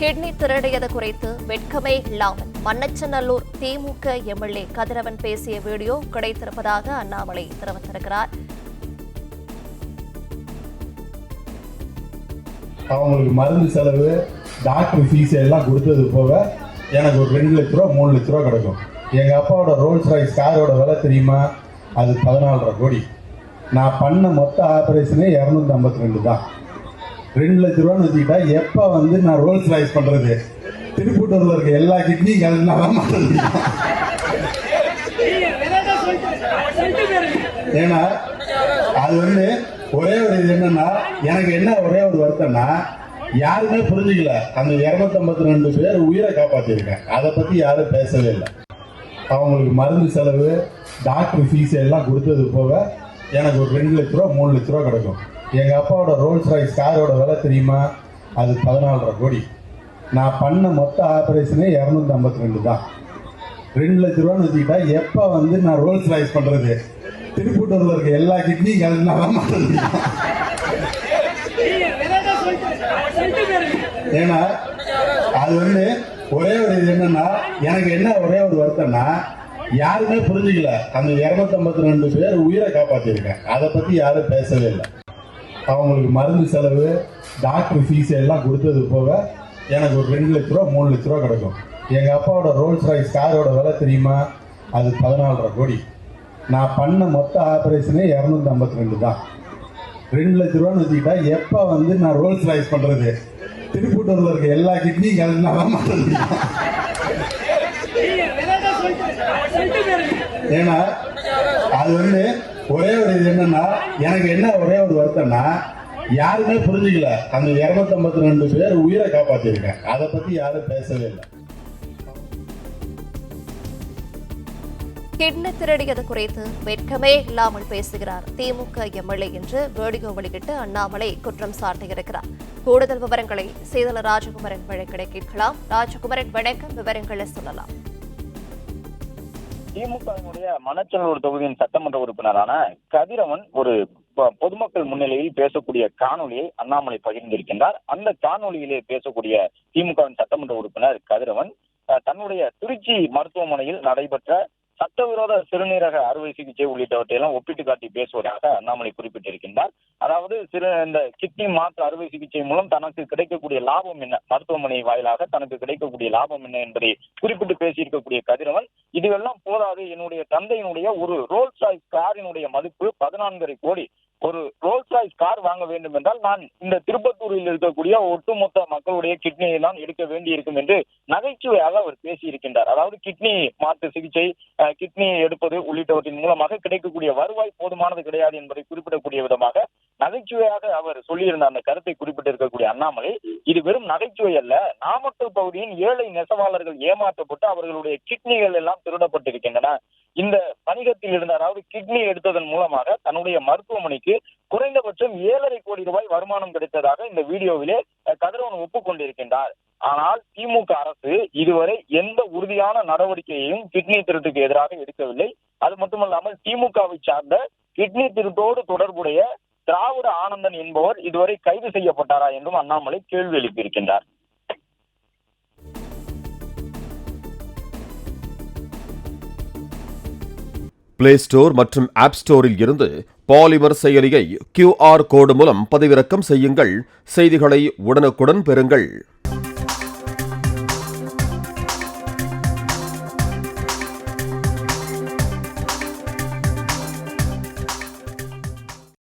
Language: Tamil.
கிட்னி திருடியது குறித்து வெட்கமே இல்லாமல் மண்ணச்சநல்லூர் திமுக எம்எல்ஏ கதிரவன் பேசிய வீடியோ கிடைத்திருப்பதாக அண்ணாமலை தெரிவித்திருக்கிறார். அவங்களுக்கு மருந்து செலவு டாக்டர் ஃபீஸ் எல்லாம் கொடுத்தது போக எனக்கு ஒரு ரெண்டு லட்ச ரூபா மூணு லட்ச ரூபா கிடைக்கும். எங்கள் அப்பாவோட ரோல்ஸ் ராய்ஸ் காரோட விலை தெரியுமா? அது பதினாலரை கோடி. நான் பண்ண மொத்த ஆப்ரேஷனே இரநூத்தி ஐம்பத்தி ரெண்டு தான். ரெண்டு லட்ச ரூபான்னு வச்சுக்கிட்டா எப்போ வந்து நான் ரோல்ஸ் ராய்ஸ் பண்ணுறது திருப்பூட்டூரில் இருக்க எல்லா கிட்னியும் கலந்தாலும் ஏன்னா அது வந்து ஒரே ஒரு இது என்னன்னா எனக்கு என்ன ஒரே ஒரு வருத்தம்னா யாருமே புரிஞ்சுக்கல. அந்த இருநூத்தம்பத்தி ரெண்டு பேர் உயிரை காப்பாத்திருக்கேன். அதை பத்தி யாரும் பேசவே இல்லை. அவங்களுக்கு மருந்து செலவு டாக்டர் ஃபீஸ் எல்லாம் கொடுத்தது போக எனக்கு ஒரு ரெண்டு லட்ச ரூபா மூணு லட்ச ரூபா கிடைக்கும். எங்க அப்பாவோட ரோல்ஸ் ராய்ஸ் காரோட விலை தெரியுமா? அது பதினாலரை கோடி. நான் பண்ண மொத்த ஆப்ரேஷனே இரநூத்தி ஐம்பத்தி ரெண்டு தான். ரெண்டு லட்ச ரூபான்னு வச்சுக்கிட்டா எப்போ வந்து நான் ரோல்ஸ் ராய்ஸ் பண்ணுறது திருப்பூட்டூரில் இருக்க எல்லா கிட்னியும் கலந்தாலும் ஏன்னா அது வந்து ஒரே ஒரு இது என்னன்னா எனக்கு என்ன ஒரே ஒரு வருத்தம்னா யாருமே புரிஞ்சுக்கல. அந்த இருநூத்தம்பத்தி ரெண்டு பேர் உயிரை காப்பாத்திருக்கேன் அதை பத்தி யாரும் பேசவே இல்லை. அவங்களுக்கு மருந்து செலவு டாக்டர் ஃபீஸ் எல்லாம் கொடுத்தது போக எனக்கு ஒரு ரெண்டு லட்ச ரூபா மூணு லட்ச ரூபா கிடைக்கும். எங்கள் அப்பாவோட ரோல்ஸ் ராய்ஸ் காரோட விலை தெரியுமா? அது பதினாலரை கோடி. நான் பண்ண மொத்த ஆப்ரேஷனே இரநூத்தி ஐம்பத்தி ரெண்டு தான். ரெண்டு லட்ச ரூபான்னு வச்சுக்கிட்டா எப்போ வந்து நான் ரோல்ஸ் ராய்ஸ் பண்ணுறது திருப்பூட்டூரில் இருக்க எல்லா கிட்னியும் கலந்து ஏன்னா அது வந்து ஒரே ஒரு இது என்னன்னா எனக்கு என்ன ஒரே ஒரு வருத்தம்னா யாருமே புரிஞ்சுக்கல. அந்த இருநூத்தி ரெண்டு பேர் உயிரை காப்பாத்திருக்கேன் அதை பத்தி யாரும் பேசவே இல்லை. கிட்னி திருடியது குறித்து வெட்கமே இல்லாமல் பேசுகிறார் திமுக எம்எல்ஏ என்று வீடியோ வெளியிட்டு அண்ணாமலை குற்றம் சாட்டியிருக்கிறார். கூடுதல் விவரங்களை சீதல ராஜகுமரன் வழக்கிட கேட்கலாம். ராஜகுமரன் வணக்கம். விவரங்களை சொல்லலாம். திமுகவினுடைய மனச்சனூர் தொகுதியின் சட்டமன்ற உறுப்பினரான கதிரவன் ஒரு பொதுமக்கள் முன்னிலையில் பேசக்கூடிய காணொலியை அண்ணாமலை பகிர்ந்திருக்கின்றார். அந்த காணொலியிலே பேசக்கூடிய திமுகவின் சட்டமன்ற உறுப்பினர் கதிரவன் அஹ், தன்னுடைய திருச்சி மருத்துவமனையில் நடைபெற்ற சட்டவிரோத சிறுநீரக அறுவை சிகிச்சை உள்ளிட்டவற்றையெல்லாம் ஒப்பிட்டு காட்டி பேசுவதாக அண்ணாமலை குறிப்பிட்டிருக்கின்றார். அதாவது சிறு இந்த கிட்னி மாற்று அறுவை சிகிச்சை மூலம் தனக்கு கிடைக்கக்கூடிய லாபம் என்ன? மருத்துவமனை வாயிலாக தனக்கு கிடைக்கக்கூடிய லாபம் என்ன என்பதை குறிப்பிட்டு பேசியிருக்கக்கூடிய கதிரவன் இதுவெல்லாம் போதாது. என்னுடைய தந்தையினுடைய ஒரு ரோல்ஸ் ராய்ஸ் காரினுடைய மதிப்பு பதினான்கரை கோடி. ஒரு ரோல்ஸ் ராய்ஸ் கார் வாங்க வேண்டும் என்றால் நான் இந்த திருப்பத்தூரில் இருக்கக்கூடிய ஒட்டுமொத்த மக்களுடைய கிட்னியை தான் எடுக்க வேண்டியிருக்கும் என்று நகைச்சுவையாக அவர் பேசியிருக்கின்றார். அதாவது கிட்னி மாற்று சிகிச்சை கிட்னியை எடுப்பது உள்ளிட்டவற்றின் மூலமாக கிடைக்கக்கூடிய வருவாய் போதுமானது கிடையாது என்பதை குறிப்பிடக்கூடிய விதமாக நகைச்சுவையாக அவர் சொல்லியிருந்த அந்த கருத்தை குறிப்பிட்டிருக்கக்கூடிய அண்ணாமலை இது வெறும் நகைச்சுவை அல்ல நாமக்கல் பகுதியின் ஏழை நெசவாளர்கள் ஏமாற்றப்பட்டு அவர்களுடைய கிட்னிகள் எல்லாம் திருடப்பட்டிருக்கின்றன. இந்த பணிகத்தில் இருந்த அதாவது கிட்னி எடுத்ததன் மூலமாக தன்னுடைய மருத்துவமனைக்கு குறைந்தபட்சம் ஏழரை கோடி ரூபாய் வருமானம் கிடைத்ததாக இந்த வீடியோவிலே கதிரவன் ஒப்புக்கொண்டிருக்கின்றார். ஆனால் திமுக அரசு இதுவரை எந்த உறுதியான நடவடிக்கையையும் கிட்னி திருட்டுக்கு எதிராக எடுக்கவில்லை. அது மட்டுமல்லாமல் திமுகவை சார்ந்த கிட்னி திருட்டோடு தொடர்புடைய திராவிட ஆனந்தன் என்பவர் இதுவரை கைது செய்யப்பட்டாரா என்றும் அண்ணாமலை கேள்வி எழுப்பியிருக்கின்றார். பிளே ஸ்டோர் மற்றும் ஆப் ஸ்டோரில் இருந்து பாலிமர் செயலியை கியூஆர் கோடு மூலம் பதிவிறக்கம் செய்யுங்கள். செய்திகளை உடனுக்குடன் பெறுங்கள்.